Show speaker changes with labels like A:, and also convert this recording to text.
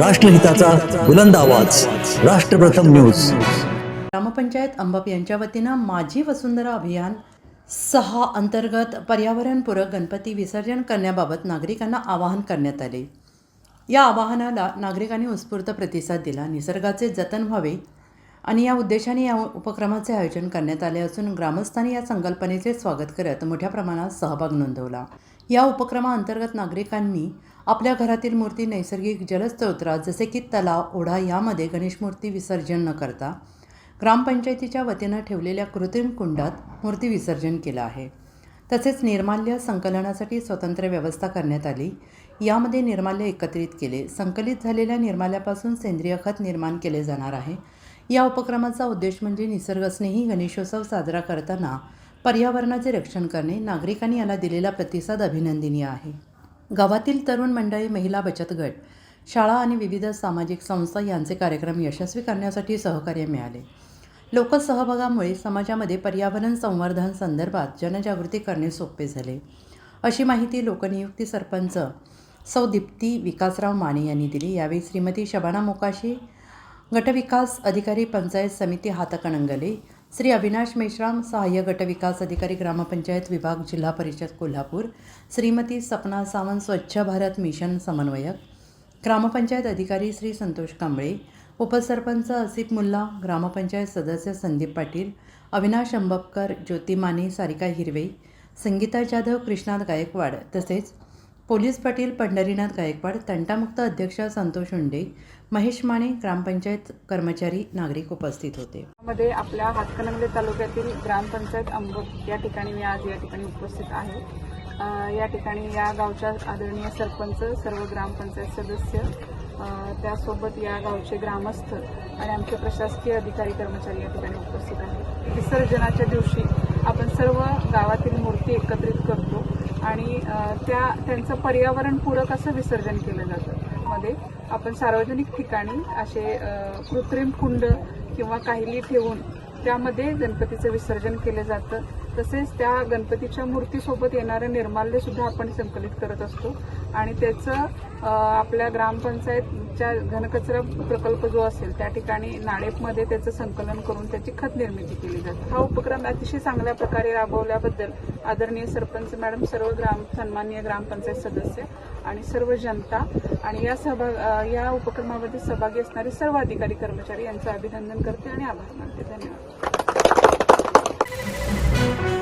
A: राष्ट्रहिताचा बुलंद आवाज. राष्ट्रप्रथम न्यूज.
B: ग्रामपंचायत अंबप यांच्या वतीनं माझी वसुंधरा अभियान सहा अंतर्गत पर्यावरणपूरक गणपती विसर्जन करण्याबाबत नागरिकांना आवाहन करण्यात आले. या आवाहनाला नागरिकांनी उत्स्फूर्त प्रतिसाद दिला. निसर्गाचे जतन व्हावे आणि या उद्देशाने या उपक्रमाचे आयोजन करण्यात आले असून ग्रामस्थांनी या संकल्पनेचे स्वागत करत मोठ्या प्रमाणात सहभाग नोंदवला. या उपक्रमाअंतर्गत नागरिकांनी आपल्या घरातील मूर्ती नैसर्गिक जलस्त्रोत्रात जसे की तलाव ओढा यामध्ये गणेश मूर्ती विसर्जन न करता ग्रामपंचायतीच्या वतीनं ठेवलेल्या कृत्रिम कुंडात मूर्ती विसर्जन केलं आहे. तसेच निर्माल्य संकलनासाठी स्वतंत्र व्यवस्था करण्यात आली. यामध्ये निर्माल्य एकत्रित केले. संकलित झालेल्या निर्माल्यापासून सेंद्रिय खत निर्माण केले जाणार आहे. या उपक्रमाचा उद्देश म्हणजे निसर्गस्नेही गणेशोत्सव साजरा करताना पर्यावरणाचे रक्षण करणे नागरिकांनी याला दिलेला प्रतिसाद अभिनंदनीय आहे. गावातील तरुण मंडळी महिला बचत गट शाळा आणि विविध सामाजिक संस्था यांचे कार्यक्रम यशस्वी करण्यासाठी सहकार्य मिळाले. लोकसहभागामुळे समाजामध्ये पर्यावरण संवर्धन संदर्भात जनजागृती करणे सोपे झाले. अशी माहिती लोकनियुक्ती सरपंच सौ दीप्ती विकासराव माने यांनी दिली. यावेळी श्रीमती शबाना मोकाशी गटविकास अधिकारी पंचायत समिती हातकणंगले श्री अविनाश मेश्राम सहाय्य गटविकास अधिकारी ग्रामपंचायत विभाग जिल्हा परिषद कोल्हापूर श्रीमती सपना सावंत स्वच्छ भारत मिशन समन्वयक ग्रामपंचायत अधिकारी श्री संतोष कांबळे उपसरपंच असिफ मुल्ला ग्रामपंचायत सदस्य संदीप पाटील अविनाश अंबपकर ज्योती माने सारिका हिरवे संगीता जाधव कृष्णात गायकवाड तसेच पोलीस पाटील पंढरीनाथ गायकवाड तंटामुक्त अध्यक्ष संतोष हुंडे महेश माने ग्रामपंचायत कर्मचारी नागरिक उपस्थित होते.
C: मध्ये आपल्या हातकणंगले तालुक्यातील ग्रामपंचायत अंबक या ठिकाणी मी आज या ठिकाणी उपस्थित आहे. या ठिकाणी या गावच्या आदरणीय सरपंच सर्व ग्रामपंचायत सदस्य त्यासोबत या गावचे ग्रामस्थ आणि आमचे प्रशासकीय अधिकारी कर्मचारी या ठिकाणी उपस्थित आहेत. विसर्जनाच्या दिवशी आपण सर्व गावातील मूर्ती एकत्रित आणि त्या त्यांचं पर्यावरणपूरक असं विसर्जन केलं जातं. मध्ये आपण सार्वजनिक ठिकाणी असे कृत्रिम कुंड किंवा काहीली ठेवून त्यामध्ये गणपतीचं विसर्जन केलं जातं. तसेच त्या गणपतीच्या मूर्तीसोबत येणारं निर्माल्य सुद्धा आपण संकलित करत असतो. आणि त्याचं आपल्या ग्रामपंचायतच्या घनकचरा प्रकल्प जो असेल त्या ठिकाणी नाडेपमध्ये त्याचं संकलन करून त्याची खत निर्मिती केली जाते. हा उपक्रम अतिशय चांगल्या प्रकारे राबवल्याबद्दल आदरणीय सरपंच मॅडम सर्व ग्राम सन्माननीय ग्रामपंचायत सदस्य आणि सर्व जनता आणि या सहभाग या उपक्रमामध्ये सहभागी असणारे सर्व अधिकारी कर्मचारी यांचं अभिनंदन करते आणि आभार मानते. धन्यवाद. Thank you.